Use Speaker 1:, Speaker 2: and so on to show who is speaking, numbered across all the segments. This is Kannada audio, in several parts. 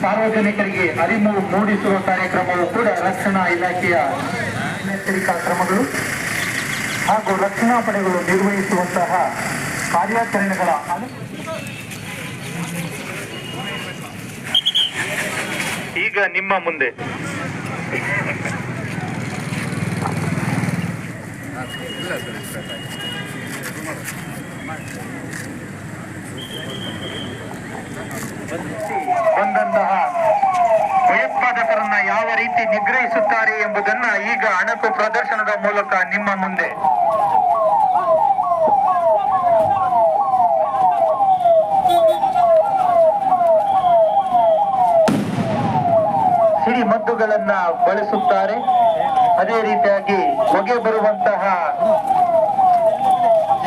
Speaker 1: ಸಾರ್ವಜನಿಕರಿಗೆ ಅರಿವು ಮೂಡಿಸುವ ಕಾರ್ಯಕ್ರಮವು ಕೂಡ ರಕ್ಷಣಾ ಇಲಾಖೆಯ ಮುನ್ನೆಚ್ಚರಿಕಾ ಕ್ರಮಗಳು ಹಾಗೂ ರಕ್ಷಣಾ ಪಡೆಗಳು ನಿರ್ವಹಿಸುವಂತಹ ಕಾರ್ಯಾಚರಣೆಗಳ ಈಗ ನಿಮ್ಮ ಮುಂದೆ. ಬಂದಂತಹ ಭಯೋತ್ಪಾದಕರನ್ನ ಯಾವ ರೀತಿ ನಿಗ್ರಹಿಸುತ್ತಾರೆ ಎಂಬುದನ್ನ ಈಗ ಅಣಕು ಪ್ರದರ್ಶನದ ಮೂಲಕ ನಿಮ್ಮ ಮುಂದೆ. ಸಿಡಿಮದ್ದುಗಳನ್ನ ಬಳಸುತ್ತಾರೆ. ಅದೇ ರೀತಿಯಾಗಿ ಹೊಗೆ ಬರುವಂತಹ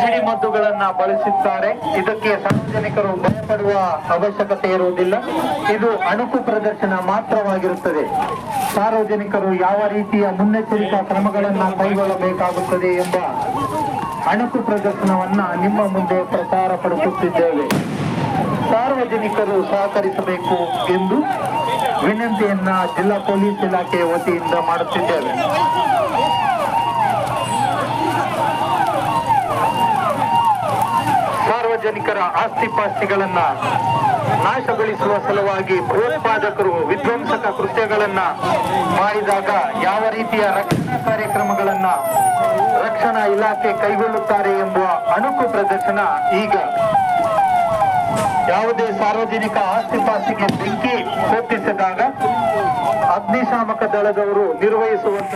Speaker 1: ಸಿಡಿಮದ್ದುಗಳನ್ನ ಬಳಸುತ್ತಾರೆ ಇದಕ್ಕೆ ಸಾರ್ವಜನಿಕರು ಭಯಪಡುವ ಅವಶ್ಯಕತೆ ಇರುವುದಿಲ್ಲ. ಇದು ಅಣುಕು ಪ್ರದರ್ಶನ ಮಾತ್ರವಾಗಿರುತ್ತದೆ. ಸಾರ್ವಜನಿಕರು ಯಾವ ರೀತಿಯ ಮುನ್ನೆಚ್ಚರಿಕಾ ಕ್ರಮಗಳನ್ನು ಕೈಗೊಳ್ಳಬೇಕಾಗುತ್ತದೆ ಎಂಬ ಅಣುಕು ಪ್ರದರ್ಶನವನ್ನ ನಿಮ್ಮ ಮುಂದೆ ಪ್ರಸಾರ ಪಡಿಸುತ್ತಿದ್ದೇವೆ. ಸಾರ್ವಜನಿಕರು ಸಹಕರಿಸಬೇಕು ಎಂದು ವಿನಂತಿಯನ್ನ ಜಿಲ್ಲಾ ಪೊಲೀಸ್ ಇಲಾಖೆ ವತಿಯಿಂದ ಮಾಡುತ್ತಿದ್ದೇವೆ. ಸಾರ್ವಜನಿಕರ ಆಸ್ತಿ ಪಾಸ್ತಿಗಳನ್ನ ನಾಶಗೊಳಿಸುವ ಸಲುವಾಗಿ ಭಯೋತ್ಪಾದಕರು ವಿಧ್ವಂಸಕ ಕೃತ್ಯಗಳನ್ನ ಮಾಡಿದಾಗ ಯಾವ ರೀತಿಯ ರಕ್ಷಣಾ ಕಾರ್ಯಕ್ರಮಗಳನ್ನ ರಕ್ಷಣಾ ಇಲಾಖೆ ಕೈಗೊಳ್ಳುತ್ತಾರೆ ಎಂಬುವ ಅಣುಕು ಪ್ರದರ್ಶನ ಈಗ. ಯಾವುದೇ ಸಾರ್ವಜನಿಕ ಆಸ್ತಿ ಪಾಸ್ತಿಗೆ ಬೆಂಕಿ ಹೊತ್ತಿಸಿದಾಗ ಅಗ್ನಿಶಾಮಕ ದಳದವರು ನಿರ್ವಹಿಸುವಂತ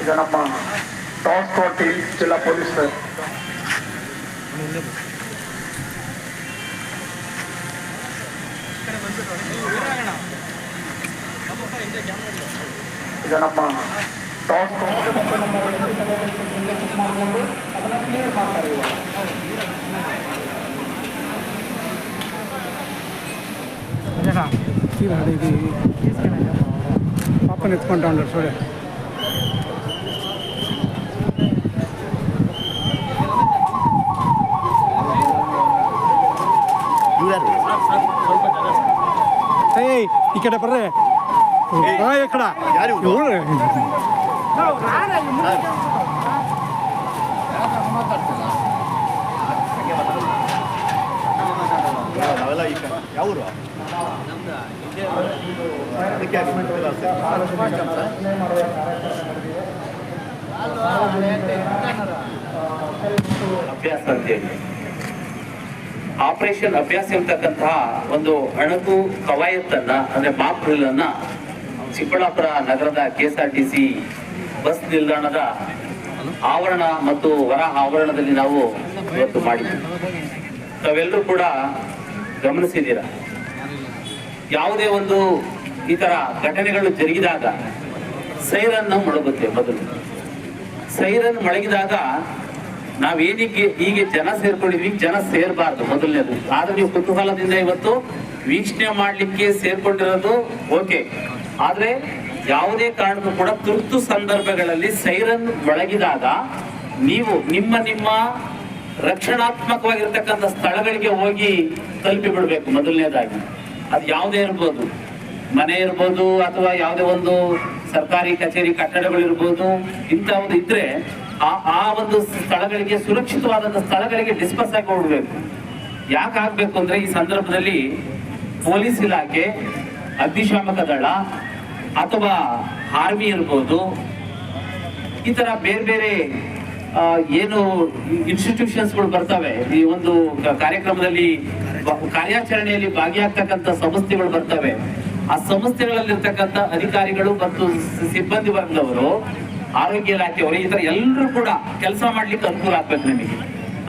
Speaker 1: ಈಗ ನಮ್ಮ ಟಾಸ್ ಕೋಟಿ ಜಿಲ್ಲಾ ಪೊಲೀಸ್ ಈಗ ನಮ್ಮ ఫీల్ అది
Speaker 2: ఇది పాపను ఎత్తుకుంటా ఉంటాడు చూడ ఇక్కడ పర్రే ఇక్కడ
Speaker 3: మాట్లాడుతున్నా ಈಗ.
Speaker 4: ಅಭ್ಯಾಸ ಅಂತೇಳಿ. ಆಪರೇಷನ್ ಅಭ್ಯಾಸ ಇರ್ತಕ್ಕಂತಹ ಒಂದು ಅಣಕು ಕವಾಯತ್ತನ್ನ, ಅಂದ್ರೆ ಮಾಕ್ ಡ್ರಿಲ್ ಅನ್ನ ಚಿಕ್ಕಬಳ್ಳಾಪುರ ನಗರದ K S R T C bus ನಿಲ್ದಾಣದ ಆವರಣ ಮತ್ತು ಹೊರ ಆವರಣದಲ್ಲಿ ನಾವು ಇವತ್ತು ಮಾಡಿದ್ವಿ. ತಾವೆಲ್ಲರೂ ಕೂಡ ಗಮನಿಸಿದ್ದೀರ? ಯಾವುದೇ ಒಂದು ಈ ತರ ಘಟನೆಗಳು ಜರುಗಿದಾಗ ಸೈರನ್ ಮೊಳಗುತ್ತೆ ಮೊದಲು. ಸೈರನ್ ಮೊಳಗಿದಾಗ ನಾವೇನಿಗೆ ಹೀಗೆ ಜನ ಸೇರ್ಕೊಂಡಿದ್ವಿ? ಜನ ಸೇರ್ಬಾರ್ದು ಮೊದಲನೇದು. ಆದ್ರೆ ನೀವು ಕುತೂಹಲದಿಂದ ಇವತ್ತು ವೀಕ್ಷಣೆ ಮಾಡ್ಲಿಕ್ಕೆ ಸೇರ್ಕೊಂಡಿರೋದು ಓಕೆ. ಆದ್ರೆ ಯಾವುದೇ ಕಾರಣಕ್ಕೂ ಕೂಡ ತುರ್ತು ಸಂದರ್ಭಗಳಲ್ಲಿ ಸೈರನ್ ಮೊಳಗಿದಾಗ ನೀವು ನಿಮ್ಮ ನಿಮ್ಮ ರಕ್ಷಣಾತ್ಮಕವಾಗಿರ್ತಕ್ಕಂಥ ಸ್ಥಳಗಳಿಗೆ ಹೋಗಿ ತಲುಪಿ ಬಿಡಬೇಕು ಮೊದಲನೇದಾಗಿ. ಅದು ಯಾವುದೇ ಇರ್ಬೋದು. ಮನೆ ಇರ್ಬೋದು ಅಥವಾ ಯಾವುದೇ ಒಂದು ಸರ್ಕಾರಿ ಕಚೇರಿ ಕಟ್ಟಡಗಳಿರ್ಬೋದು ಇಂಥ ಒಂದು ಇದ್ರೆ ಆ ಆ ಒಂದು ಸ್ಥಳಗಳಿಗೆ, ಸುರಕ್ಷಿತವಾದಂಥ ಸ್ಥಳಗಳಿಗೆ ಡಿಸ್ಪರ್ಸ್ ಆಗಿ ಹೋಗ್ಬೇಕು ಯಾಕೆ ಆಗ್ಬೇಕು ಅಂದ್ರೆ ಈ ಸಂದರ್ಭದಲ್ಲಿ ಪೊಲೀಸ್ ಇಲಾಖೆ, ಅಗ್ನಿಶಾಮಕ ದಳ ಅಥವಾ ಆರ್ಮಿ ಇರ್ಬೋದು, ಈ ತರ ಬೇರೆ ಬೇರೆ ಏನು ಇನ್ಸ್ಟಿಟ್ಯೂಷನ್ಸ್ಗಳು ಬರ್ತವೆ? ಈ ಒಂದು ಕಾರ್ಯಕ್ರಮದಲ್ಲಿ ಕಾರ್ಯಾಚರಣೆಯಲ್ಲಿ ಭಾಗಿಯಾಗ್ತಕ್ಕಂಥ ಸಂಸ್ಥೆಗಳು ಬರ್ತವೆ. ಆ ಸಂಸ್ಥೆಗಳಲ್ಲಿರ್ತಕ್ಕಂಥ ಅಧಿಕಾರಿಗಳು ಮತ್ತು ಸಿಬ್ಬಂದಿ ವರ್ಗದವರು, ಆರೋಗ್ಯ ಇಲಾಖೆಯವರು ಈ ತರ ಎಲ್ಲರೂ ಕೂಡ ಕೆಲಸ ಮಾಡ್ಲಿಕ್ಕೆ ಅನುಕೂಲ ಆಗ್ಬೇಕು ನಿಮಗೆ.